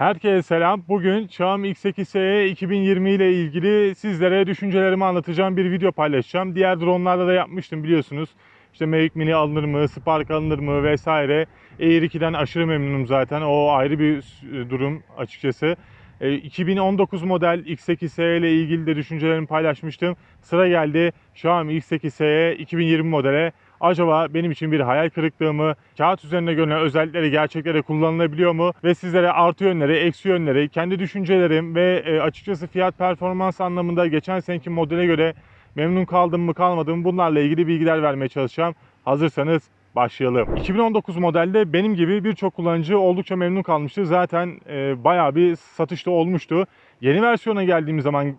Herkese selam. Bugün Xiaomi X8'e 2020 ile ilgili sizlere düşüncelerimi anlatacağım bir video paylaşacağım. Diğer dronlarda da yapmıştım biliyorsunuz. İşte Mavic Mini alınır mı, Spark alınır mı vesaire. Air 2'den aşırı memnunum zaten. O ayrı bir e, durum açıkçası. E, 2019 model X8'e ile ilgili de düşüncelerimi paylaşmıştım. Sıra geldi Xiaomi X8'e 2020 modele. Acaba benim için bir hayal kırıklığı mı? Kağıt üzerinde görünen özellikleri gerçeklere kullanılabiliyor mu? Ve sizlere artı yönleri, eksi yönleri, kendi düşüncelerim ve e, açıkçası fiyat performans anlamında geçen seneki modele göre memnun kaldım mı kalmadım mı bunlarla ilgili bilgiler vermeye çalışacağım. Hazırsanız başlayalım. 2019 modelde benim gibi birçok kullanıcı oldukça memnun kalmıştı. Zaten e, bayağı bir satışta olmuştu. Yeni versiyona geldiğimiz zaman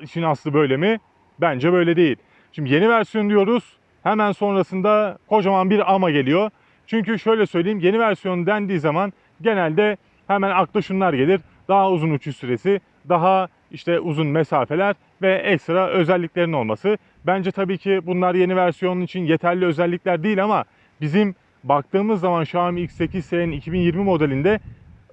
işin aslı böyle mi? Bence böyle değil. Şimdi yeni versiyon diyoruz. Hemen sonrasında kocaman bir ama geliyor. Çünkü şöyle söyleyeyim yeni versiyon dendiği zaman genelde hemen akla şunlar gelir. Daha uzun uçuş süresi, daha işte uzun mesafeler ve ekstra özelliklerin olması. Bence tabii ki bunlar yeni versiyonun için yeterli özellikler değil ama bizim baktığımız zaman Xiaomi X8s'nin 2020 modelinde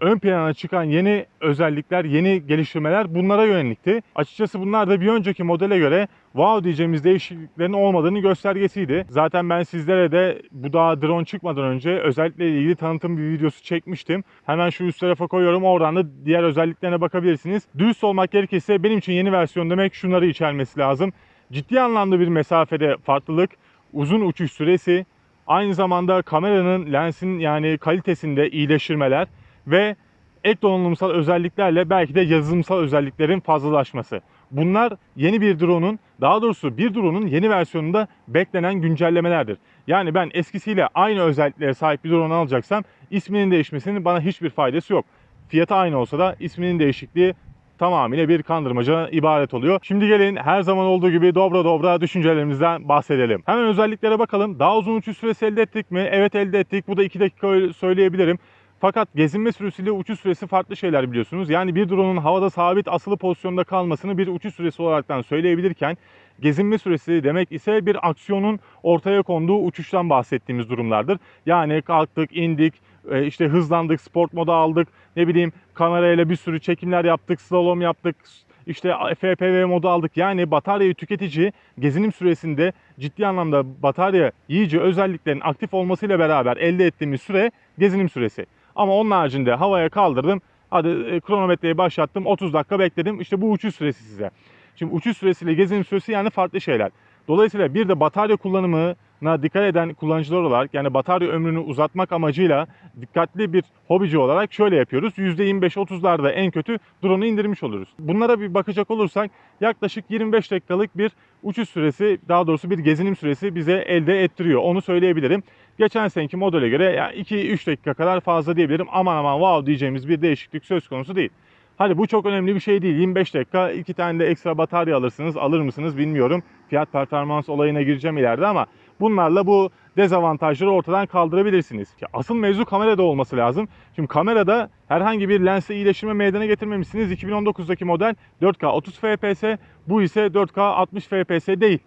ön plana çıkan yeni özellikler, yeni geliştirmeler bunlara yönelikti. Açıkçası bunlar da bir önceki modele göre wow diyeceğimiz değişikliklerin olmadığını göstergesiydi. Zaten ben sizlere de bu daha drone çıkmadan önce özellikle ilgili tanıtım bir videosu çekmiştim. Hemen şu üst tarafa koyuyorum. Oradan da diğer özelliklerine bakabilirsiniz. Dürüst olmak gerekirse benim için yeni versiyon demek şunları içermesi lazım. Ciddi anlamda bir mesafede farklılık, uzun uçuş süresi, aynı zamanda kameranın lensin yani kalitesinde iyileştirmeler ve ek donanımsal özelliklerle belki de yazılımsal özelliklerin fazlalaşması. Bunlar yeni bir drone'un, daha doğrusu bir drone'un yeni versiyonunda beklenen güncellemelerdir. Yani ben eskisiyle aynı özelliklere sahip bir drone alacaksam isminin değişmesinin bana hiçbir faydası yok. Fiyatı aynı olsa da isminin değişikliği tamamıyla bir kandırmaca ibaret oluyor. Şimdi gelin her zaman olduğu gibi dobra dobra düşüncelerimizden bahsedelim. Hemen özelliklere bakalım. Daha uzun uçuş süresi elde ettik mi? Evet elde ettik. Bu da 2 dakika söyleyebilirim. Fakat gezinme süresiyle uçuş süresi farklı şeyler biliyorsunuz. Yani bir drone'un havada sabit asılı pozisyonda kalmasını bir uçuş süresi olaraktan söyleyebilirken gezinme süresi demek ise bir aksiyonun ortaya konduğu uçuştan bahsettiğimiz durumlardır. Yani kalktık, indik, e, işte hızlandık, sport moda aldık, ne bileyim kamerayla bir sürü çekimler yaptık, slalom yaptık, işte FPV modu aldık. Yani bataryayı tüketici gezinim süresinde ciddi anlamda batarya yiyici özelliklerin aktif olmasıyla beraber elde ettiğimiz süre gezinim süresi. Ama onun haricinde havaya kaldırdım. Hadi e, kronometreyi başlattım. 30 dakika bekledim. İşte bu uçuş süresi size. Şimdi uçuş süresiyle gezinim süresi yani farklı şeyler. Dolayısıyla bir de batarya kullanımına dikkat eden kullanıcılar olarak yani batarya ömrünü uzatmak amacıyla dikkatli bir hobici olarak şöyle yapıyoruz. %25-30'larda en kötü drone'u indirmiş oluruz. Bunlara bir bakacak olursak yaklaşık 25 dakikalık bir uçuş süresi daha doğrusu bir gezinim süresi bize elde ettiriyor. Onu söyleyebilirim. Geçen seneki modele göre yani 2-3 dakika kadar fazla diyebilirim. Aman aman wow diyeceğimiz bir değişiklik söz konusu değil. Hadi bu çok önemli bir şey değil. 25 dakika iki tane de ekstra batarya alırsınız. Alır mısınız bilmiyorum. Fiyat performans olayına gireceğim ileride ama bunlarla bu dezavantajları ortadan kaldırabilirsiniz. Asıl mevzu kamerada olması lazım. Şimdi kamerada herhangi bir lense iyileştirme meydana getirmemişsiniz. 2019'daki model 4K 30 fps, bu ise 4K 60 fps değil.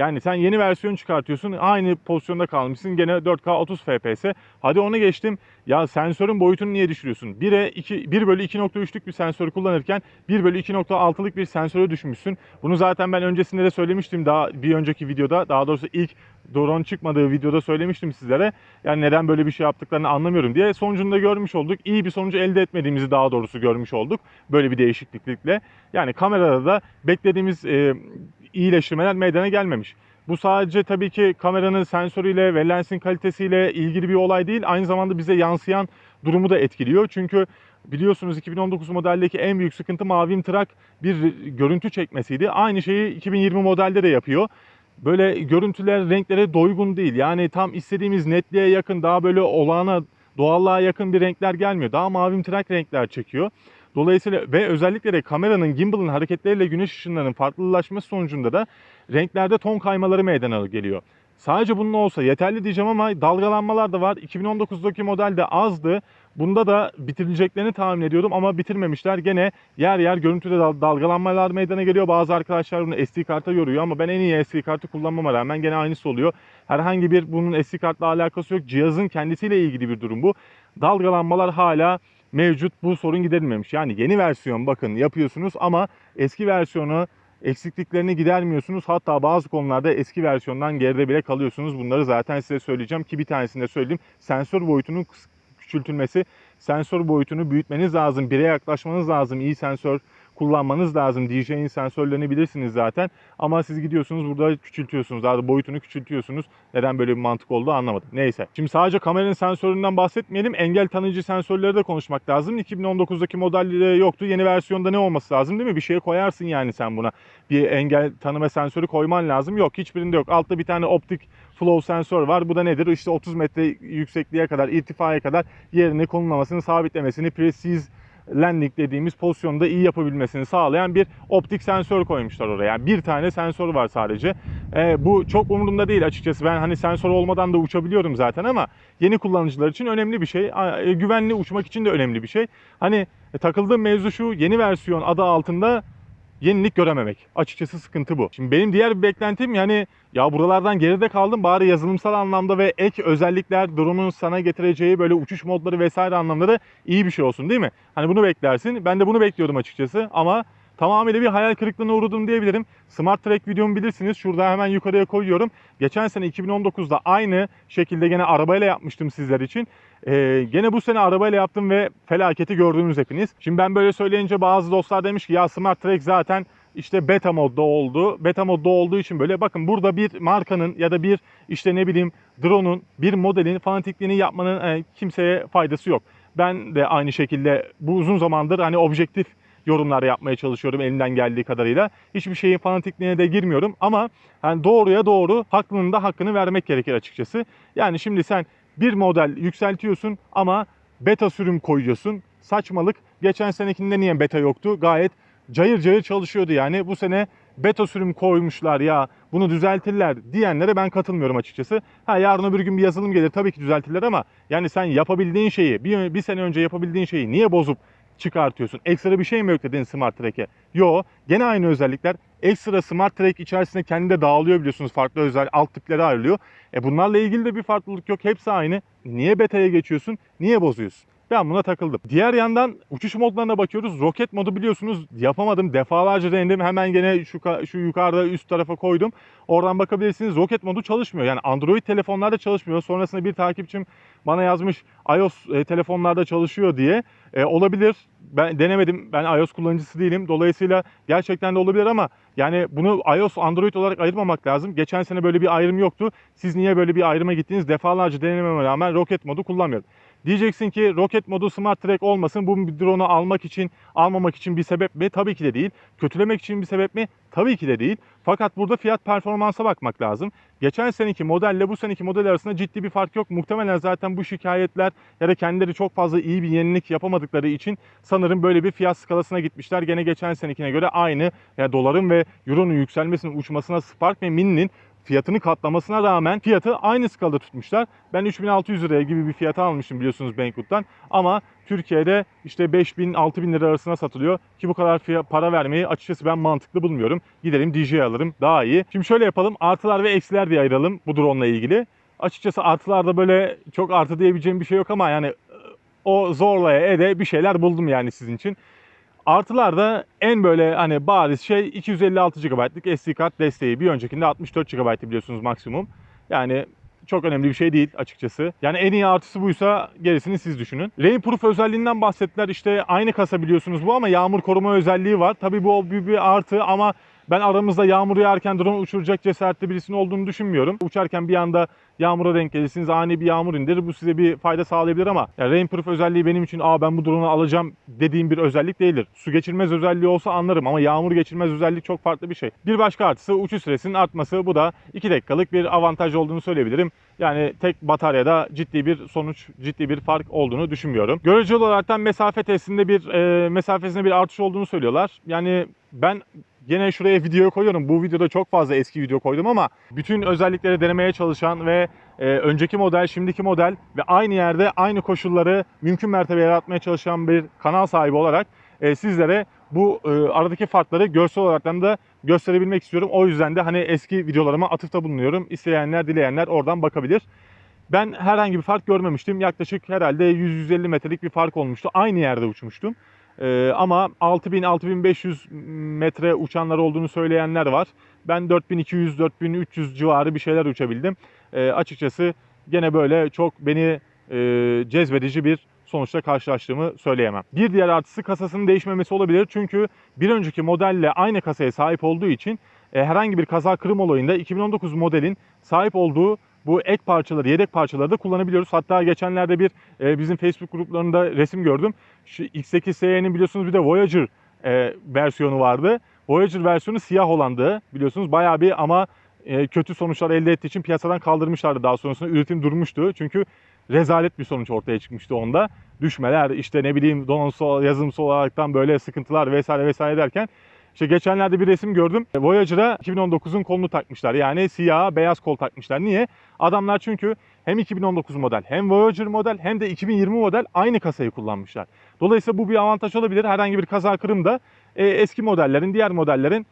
Yani sen yeni versiyon çıkartıyorsun. Aynı pozisyonda kalmışsın. Gene 4K 30 FPS. Hadi onu geçtim. Ya sensörün boyutunu niye düşürüyorsun? 1'e 2 1 bölü 2.3'lük bir sensörü kullanırken 1 bölü 2.6'lık bir sensöre düşmüşsün. Bunu zaten ben öncesinde de söylemiştim daha bir önceki videoda. Daha doğrusu ilk drone çıkmadığı videoda söylemiştim sizlere. Yani neden böyle bir şey yaptıklarını anlamıyorum diye. Sonucunda görmüş olduk. İyi bir sonucu elde etmediğimizi daha doğrusu görmüş olduk. Böyle bir değişiklikle. Yani kamerada da beklediğimiz e, iyileştirmeler meydana gelmemiş. Bu sadece tabii ki kameranın sensörüyle ve lensin kalitesiyle ilgili bir olay değil. Aynı zamanda bize yansıyan durumu da etkiliyor. Çünkü biliyorsunuz 2019 modeldeki en büyük sıkıntı Mavic Trak bir görüntü çekmesiydi. Aynı şeyi 2020 modelde de yapıyor. Böyle görüntüler renklere doygun değil. Yani tam istediğimiz netliğe yakın daha böyle olağana doğallığa yakın bir renkler gelmiyor. Daha Mavic Trak renkler çekiyor. Dolayısıyla ve özellikle de kameranın gimbal'ın hareketleriyle güneş ışınlarının farklılaşması sonucunda da renklerde ton kaymaları meydana geliyor. Sadece bunun olsa yeterli diyeceğim ama dalgalanmalar da var. 2019'daki modelde azdı. Bunda da bitirileceklerini tahmin ediyordum ama bitirmemişler. Gene yer yer görüntüde dalgalanmalar meydana geliyor. Bazı arkadaşlar bunu SD karta yoruyor ama ben en iyi SD kartı kullanmama rağmen gene aynısı oluyor. Herhangi bir bunun SD kartla alakası yok. Cihazın kendisiyle ilgili bir durum bu. Dalgalanmalar hala mevcut bu sorun giderilmemiş. Yani yeni versiyon bakın yapıyorsunuz ama eski versiyonu eksikliklerini gidermiyorsunuz. Hatta bazı konularda eski versiyondan geride bile kalıyorsunuz. Bunları zaten size söyleyeceğim ki bir tanesini de söyleyeyim. Sensör boyutunun küçültülmesi, sensör boyutunu büyütmeniz lazım. Bire yaklaşmanız lazım. İyi sensör kullanmanız lazım. DJ'in sensörlerini bilirsiniz zaten. Ama siz gidiyorsunuz burada küçültüyorsunuz. Daha da boyutunu küçültüyorsunuz. Neden böyle bir mantık olduğu anlamadım. Neyse. Şimdi sadece kameranın sensöründen bahsetmeyelim. Engel tanıcı sensörleri de konuşmak lazım. 2019'daki modelde yoktu. Yeni versiyonda ne olması lazım değil mi? Bir şeye koyarsın yani sen buna. Bir engel tanıma sensörü koyman lazım. Yok hiçbirinde yok. Altta bir tane optik flow sensör var. Bu da nedir? İşte 30 metre yüksekliğe kadar, irtifaya kadar yerini konumlamasını, sabitlemesini, precise landing dediğimiz pozisyonda iyi yapabilmesini sağlayan bir optik sensör koymuşlar oraya. Yani bir tane sensör var sadece. Ee, bu çok umurumda değil açıkçası. Ben hani sensör olmadan da uçabiliyorum zaten ama yeni kullanıcılar için önemli bir şey. E, Güvenli uçmak için de önemli bir şey. Hani e, takıldığım mevzu şu yeni versiyon adı altında yenilik görememek. Açıkçası sıkıntı bu. Şimdi benim diğer bir beklentim yani ya buralardan geride kaldım bari yazılımsal anlamda ve ek özellikler drone'un sana getireceği böyle uçuş modları vesaire anlamda da iyi bir şey olsun değil mi? Hani bunu beklersin. Ben de bunu bekliyordum açıkçası ama tamamıyla bir hayal kırıklığına uğradım diyebilirim. Smart Track videomu bilirsiniz. Şurada hemen yukarıya koyuyorum. Geçen sene 2019'da aynı şekilde gene arabayla yapmıştım sizler için. Ee, gene bu sene arabayla yaptım ve felaketi gördünüz hepiniz. Şimdi ben böyle söyleyince bazı dostlar demiş ki ya Smart Track zaten işte beta modda oldu. Beta modda olduğu için böyle bakın burada bir markanın ya da bir işte ne bileyim drone'un bir modelin fanatikliğini yapmanın e, kimseye faydası yok. Ben de aynı şekilde bu uzun zamandır hani objektif yorumlar yapmaya çalışıyorum elimden geldiği kadarıyla. Hiçbir şeyin fanatikliğine de girmiyorum ama yani doğruya doğru haklının da hakkını vermek gerekir açıkçası. Yani şimdi sen bir model yükseltiyorsun ama beta sürüm koyuyorsun. Saçmalık. Geçen senekinde niye beta yoktu? Gayet cayır cayır çalışıyordu yani. Bu sene beta sürüm koymuşlar ya bunu düzeltirler diyenlere ben katılmıyorum açıkçası. Ha yarın öbür gün bir yazılım gelir tabii ki düzeltirler ama yani sen yapabildiğin şeyi bir, bir sene önce yapabildiğin şeyi niye bozup çıkartıyorsun? Ekstra bir şey mi yükledin Smart Track'e? Yo gene aynı özellikler. Ekstra Smart Track içerisinde kendi de dağılıyor biliyorsunuz. Farklı özel alt tipleri ayrılıyor. E bunlarla ilgili de bir farklılık yok. Hepsi aynı. Niye beta'ya geçiyorsun? Niye bozuyorsun? Ben buna takıldım. Diğer yandan uçuş modlarına bakıyoruz. Roket modu biliyorsunuz yapamadım. Defalarca denedim. Hemen gene şu, şu yukarıda üst tarafa koydum. Oradan bakabilirsiniz. Roket modu çalışmıyor. Yani Android telefonlarda çalışmıyor. Sonrasında bir takipçim bana yazmış iOS e, telefonlarda çalışıyor diye. E, olabilir. Ben denemedim. Ben iOS kullanıcısı değilim. Dolayısıyla gerçekten de olabilir ama yani bunu iOS, Android olarak ayırmamak lazım. Geçen sene böyle bir ayrım yoktu. Siz niye böyle bir ayrıma gittiniz? Defalarca denememe rağmen roket modu kullanmıyorum. Diyeceksin ki roket modu Smart Track olmasın. Bu bir drone'u almak için, almamak için bir sebep mi? Tabii ki de değil. Kötülemek için bir sebep mi? Tabii ki de değil. Fakat burada fiyat performansa bakmak lazım. Geçen seneki modelle bu seneki model arasında ciddi bir fark yok. Muhtemelen zaten bu şikayetler ya da kendileri çok fazla iyi bir yenilik yapamadıkları için sanırım böyle bir fiyat skalasına gitmişler. Gene geçen senekine göre aynı yani doların ve euronun yükselmesinin uçmasına Spark ve Mini'nin fiyatını katlamasına rağmen fiyatı aynı skalada tutmuşlar. Ben 3600 liraya gibi bir fiyata almışım biliyorsunuz Banggood'dan. Ama Türkiye'de işte 5000 6000 lira arasına satılıyor ki bu kadar para vermeyi açıkçası ben mantıklı bulmuyorum. Gidelim DJ alırım daha iyi. Şimdi şöyle yapalım artılar ve eksiler diye ayıralım bu drone ilgili. Açıkçası artılarda böyle çok artı diyebileceğim bir şey yok ama yani e, o zorlaya ede bir şeyler buldum yani sizin için. Artılarda en böyle hani bariz şey 256 GB'lık SD kart desteği. Bir öncekinde 64 GB biliyorsunuz maksimum. Yani çok önemli bir şey değil açıkçası. Yani en iyi artısı buysa gerisini siz düşünün. Rainproof özelliğinden bahsettiler. İşte aynı kasa biliyorsunuz bu ama yağmur koruma özelliği var. Tabii bu bir, bir artı ama ben aramızda yağmur yağarken drone uçuracak cesaretli birisinin olduğunu düşünmüyorum. Uçarken bir anda yağmura denk gelirsiniz, ani bir yağmur indirir. Bu size bir fayda sağlayabilir ama yani rainproof özelliği benim için aa ben bu drone'u alacağım dediğim bir özellik değildir. Su geçirmez özelliği olsa anlarım ama yağmur geçirmez özellik çok farklı bir şey. Bir başka artısı uçuş süresinin artması. Bu da 2 dakikalık bir avantaj olduğunu söyleyebilirim. Yani tek bataryada ciddi bir sonuç, ciddi bir fark olduğunu düşünmüyorum. Göreceli olaraktan mesafe testinde bir e, mesafesinde bir artış olduğunu söylüyorlar. Yani ben Yine şuraya video koyuyorum. Bu videoda çok fazla eski video koydum ama bütün özellikleri denemeye çalışan ve e, önceki model, şimdiki model ve aynı yerde aynı koşulları mümkün mertebe yaratmaya çalışan bir kanal sahibi olarak e, sizlere bu e, aradaki farkları görsel olaraktan da gösterebilmek istiyorum. O yüzden de hani eski videolarıma atıfta bulunuyorum. İsteyenler, dileyenler oradan bakabilir. Ben herhangi bir fark görmemiştim. Yaklaşık herhalde 100-150 metrelik bir fark olmuştu. Aynı yerde uçmuştum. Ee, ama 6000-6500 metre uçanlar olduğunu söyleyenler var. Ben 4200-4300 civarı bir şeyler uçabildim. Ee, açıkçası gene böyle çok beni e, cezbedici bir sonuçta karşılaştığımı söyleyemem. Bir diğer artısı kasasının değişmemesi olabilir. Çünkü bir önceki modelle aynı kasaya sahip olduğu için e, herhangi bir kaza kırım olayında 2019 modelin sahip olduğu bu ek parçaları, yedek parçaları da kullanabiliyoruz. Hatta geçenlerde bir e, bizim Facebook gruplarında resim gördüm. Şu X8S'nin biliyorsunuz bir de Voyager e, versiyonu vardı. Voyager versiyonu siyah olandı biliyorsunuz. Bayağı bir ama e, kötü sonuçlar elde ettiği için piyasadan kaldırmışlardı. Daha sonrasında üretim durmuştu. Çünkü rezalet bir sonuç ortaya çıkmıştı onda. Düşmeler işte ne bileyim donanımsal yazılımsal olaraktan böyle sıkıntılar vesaire vesaire derken işte geçenlerde bir resim gördüm. Voyager'a 2019'un kolunu takmışlar. Yani siyah beyaz kol takmışlar. Niye? Adamlar çünkü hem 2019 model hem Voyager model hem de 2020 model aynı kasayı kullanmışlar. Dolayısıyla bu bir avantaj olabilir. Herhangi bir kaza kırımda e, eski modellerin, diğer modellerin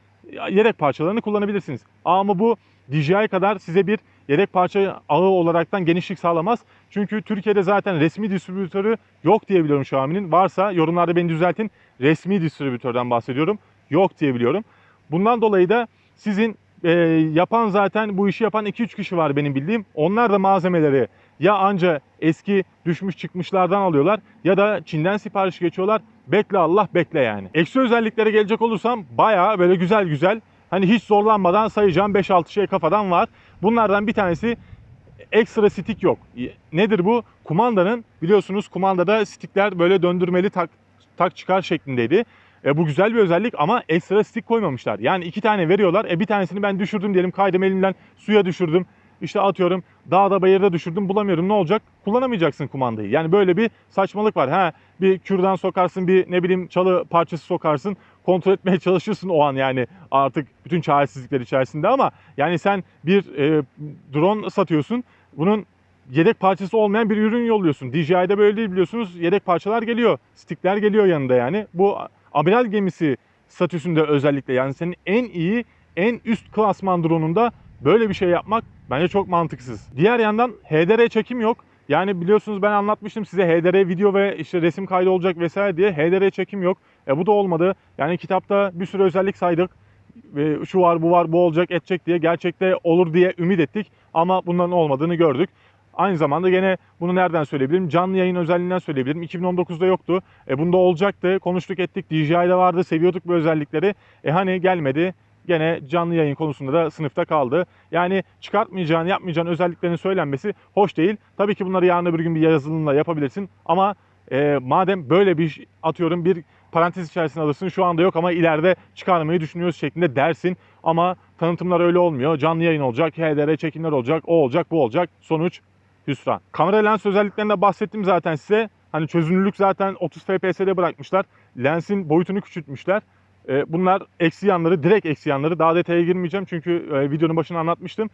yedek parçalarını kullanabilirsiniz. Ama bu DJI kadar size bir yedek parça ağı olaraktan genişlik sağlamaz. Çünkü Türkiye'de zaten resmi distribütörü yok diye biliyorum Xiaomi'nin. Varsa yorumlarda beni düzeltin. Resmi distribütörden bahsediyorum. Yok diye biliyorum. Bundan dolayı da sizin e, yapan zaten bu işi yapan 2-3 kişi var benim bildiğim. Onlar da malzemeleri ya anca eski düşmüş çıkmışlardan alıyorlar ya da Çin'den sipariş geçiyorlar. Bekle Allah bekle yani. Eksi özelliklere gelecek olursam bayağı böyle güzel güzel hani hiç zorlanmadan sayacağım 5-6 şey kafadan var. Bunlardan bir tanesi ekstra stick yok. Nedir bu? Kumandanın biliyorsunuz kumandada stickler böyle döndürmeli tak, tak çıkar şeklindeydi. E, bu güzel bir özellik ama ekstra stick koymamışlar. Yani iki tane veriyorlar. E, bir tanesini ben düşürdüm diyelim kaydım elimden suya düşürdüm. İşte atıyorum dağda bayırda düşürdüm bulamıyorum ne olacak? Kullanamayacaksın kumandayı. Yani böyle bir saçmalık var. Ha bir kürdan sokarsın bir ne bileyim çalı parçası sokarsın kontrol etmeye çalışırsın o an yani artık bütün çaresizlikler içerisinde ama yani sen bir e, drone satıyorsun. Bunun yedek parçası olmayan bir ürün yolluyorsun. DJI'de böyle değil biliyorsunuz. Yedek parçalar geliyor. Stickler geliyor yanında yani. Bu amiral gemisi statüsünde özellikle yani senin en iyi en üst klasman drone'unda böyle bir şey yapmak bence çok mantıksız. Diğer yandan HDR çekim yok. Yani biliyorsunuz ben anlatmıştım size HDR video ve işte resim kaydı olacak vesaire diye HDR çekim yok. E bu da olmadı. Yani kitapta bir sürü özellik saydık. Ve şu var bu var bu olacak edecek diye gerçekte olur diye ümit ettik. Ama bunların olmadığını gördük. Aynı zamanda gene bunu nereden söyleyebilirim? Canlı yayın özelliğinden söyleyebilirim. 2019'da yoktu. E bunda olacaktı. Konuştuk ettik. DJI'de vardı. Seviyorduk bu özellikleri. E hani gelmedi. Gene canlı yayın konusunda da sınıfta kaldı. Yani çıkartmayacağın, yapmayacağın özelliklerin söylenmesi hoş değil. Tabii ki bunları yarın öbür gün bir yazılımla yapabilirsin. Ama e, madem böyle bir atıyorum bir parantez içerisine alırsın şu anda yok ama ileride çıkarmayı düşünüyoruz şeklinde dersin. Ama tanıtımlar öyle olmuyor. Canlı yayın olacak, HDR çekimler olacak, o olacak, bu olacak. Sonuç hüsran. Kamera lens özelliklerinden bahsettim zaten size. Hani çözünürlük zaten 30 fps'de bırakmışlar. Lensin boyutunu küçültmüşler. E, bunlar eksi yanları, direkt eksi yanları. Daha detaya girmeyeceğim çünkü e, videonun başında anlatmıştım.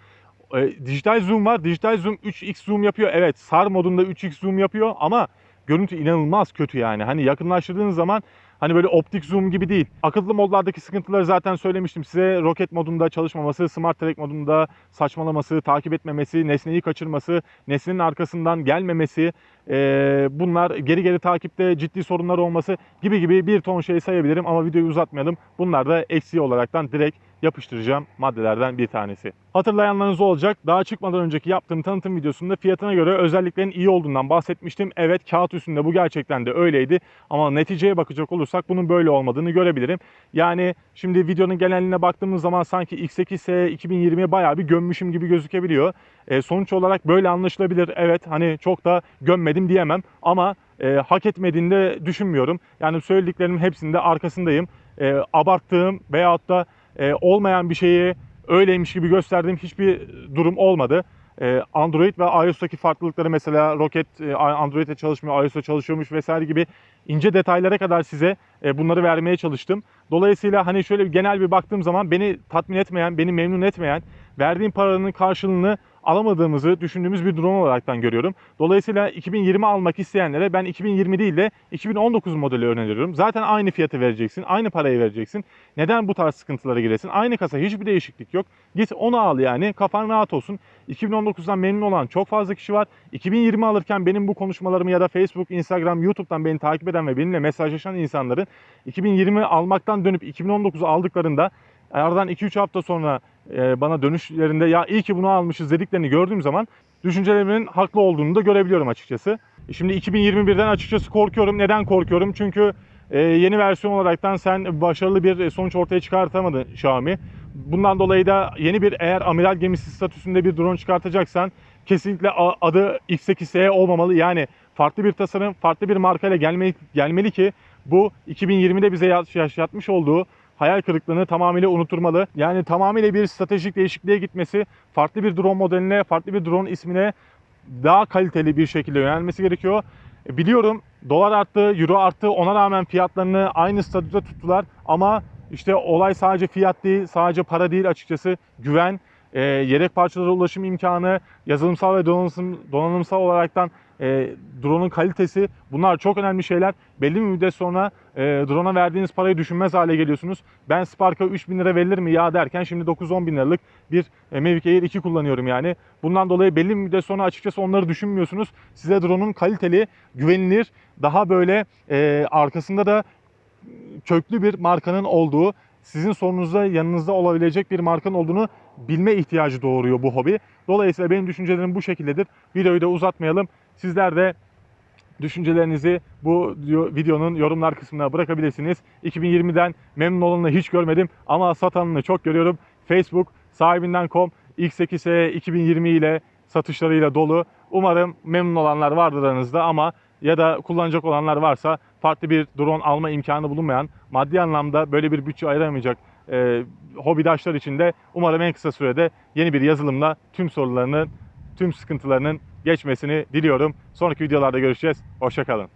E, dijital zoom var. Dijital zoom 3x zoom yapıyor. Evet, SAR modunda 3x zoom yapıyor ama görüntü inanılmaz kötü yani. Hani yakınlaştırdığınız zaman Hani böyle optik zoom gibi değil. Akıllı modlardaki sıkıntıları zaten söylemiştim size. Roket modunda çalışmaması, smart track modunda saçmalaması, takip etmemesi, nesneyi kaçırması, nesnenin arkasından gelmemesi, ee, bunlar geri geri takipte ciddi sorunlar olması gibi gibi bir ton şey sayabilirim ama videoyu uzatmayalım. Bunlar da eksiği olaraktan direkt yapıştıracağım maddelerden bir tanesi. Hatırlayanlarınız olacak. Daha çıkmadan önceki yaptığım tanıtım videosunda fiyatına göre özelliklerin iyi olduğundan bahsetmiştim. Evet kağıt üstünde bu gerçekten de öyleydi. Ama neticeye bakacak olursak bunun böyle olmadığını görebilirim. Yani şimdi videonun geneline baktığımız zaman sanki X8S 2020'ye bayağı bir gömmüşüm gibi gözükebiliyor. E, sonuç olarak böyle anlaşılabilir. Evet hani çok da gömmedim diyemem ama e, hak etmediğini de düşünmüyorum. Yani söylediklerimin hepsinde arkasındayım. E, abarttığım veyahut da e, olmayan bir şeyi öyleymiş gibi gösterdiğim hiçbir durum olmadı. E, Android ve iOS'taki farklılıkları mesela Rocket e, Android'e çalışmıyor, iOS'ta çalışıyormuş vesaire gibi ince detaylara kadar size e, bunları vermeye çalıştım. Dolayısıyla hani şöyle genel bir baktığım zaman beni tatmin etmeyen, beni memnun etmeyen verdiğim paranın karşılığını alamadığımızı düşündüğümüz bir durum olaraktan görüyorum. Dolayısıyla 2020 almak isteyenlere ben 2020 değil de 2019 modeli öneriyorum. Zaten aynı fiyatı vereceksin, aynı parayı vereceksin. Neden bu tarz sıkıntılara giresin? Aynı kasa hiçbir değişiklik yok. Git onu al yani kafan rahat olsun. 2019'dan memnun olan çok fazla kişi var. 2020 alırken benim bu konuşmalarımı ya da Facebook, Instagram, YouTube'dan beni takip eden ve benimle mesajlaşan insanların 2020 almaktan dönüp 2019'u aldıklarında aradan 2-3 hafta sonra e, bana dönüşlerinde ya iyi ki bunu almışız dediklerini gördüğüm zaman düşüncelerimin haklı olduğunu da görebiliyorum açıkçası. E, Şimdi 2021'den açıkçası korkuyorum. Neden korkuyorum? Çünkü e, yeni versiyon olaraktan sen başarılı bir sonuç ortaya çıkartamadın Xiaomi. Bundan dolayı da yeni bir eğer amiral gemisi statüsünde bir drone çıkartacaksan kesinlikle adı X8S olmamalı. Yani farklı bir tasarım, farklı bir markayla gelmeli, gelmeli ki bu 2020'de bize yaş- yaşatmış olduğu hayal kırıklığını tamamıyla unutturmalı. Yani tamamıyla bir stratejik değişikliğe gitmesi, farklı bir drone modeline, farklı bir drone ismine daha kaliteli bir şekilde yönelmesi gerekiyor. E, Biliyorum dolar arttı, euro arttı. Ona rağmen fiyatlarını aynı statüde tuttular. Ama işte olay sadece fiyat değil, sadece para değil açıkçası. Güven, e, yedek parçalara ulaşım imkanı, yazılımsal ve donanımsal, donanımsal olaraktan e, drone'un kalitesi bunlar çok önemli şeyler. Belli bir müddet sonra e, drone'a verdiğiniz parayı düşünmez hale geliyorsunuz. Ben Spark'a 3000 lira verilir mi ya derken şimdi 9-10 bin liralık bir e, Mavic Air 2 kullanıyorum yani. Bundan dolayı belli bir müddet sonra açıkçası onları düşünmüyorsunuz. Size drone'un kaliteli, güvenilir, daha böyle e, arkasında da köklü bir markanın olduğu, sizin sorununuzda yanınızda olabilecek bir markanın olduğunu bilme ihtiyacı doğuruyor bu hobi. Dolayısıyla benim düşüncelerim bu şekildedir. Videoyu da uzatmayalım. Sizler de düşüncelerinizi bu videonun yorumlar kısmına bırakabilirsiniz. 2020'den memnun olanını hiç görmedim ama satanını çok görüyorum. Facebook sahibinden.com X8S 2020 ile satışlarıyla dolu. Umarım memnun olanlar vardır aranızda ama ya da kullanacak olanlar varsa farklı bir drone alma imkanı bulunmayan, maddi anlamda böyle bir bütçe ayıramayacak e, hobidaşlar için de umarım en kısa sürede yeni bir yazılımla tüm sorularının, tüm sıkıntılarının geçmesini diliyorum. Sonraki videolarda görüşeceğiz. Hoşçakalın.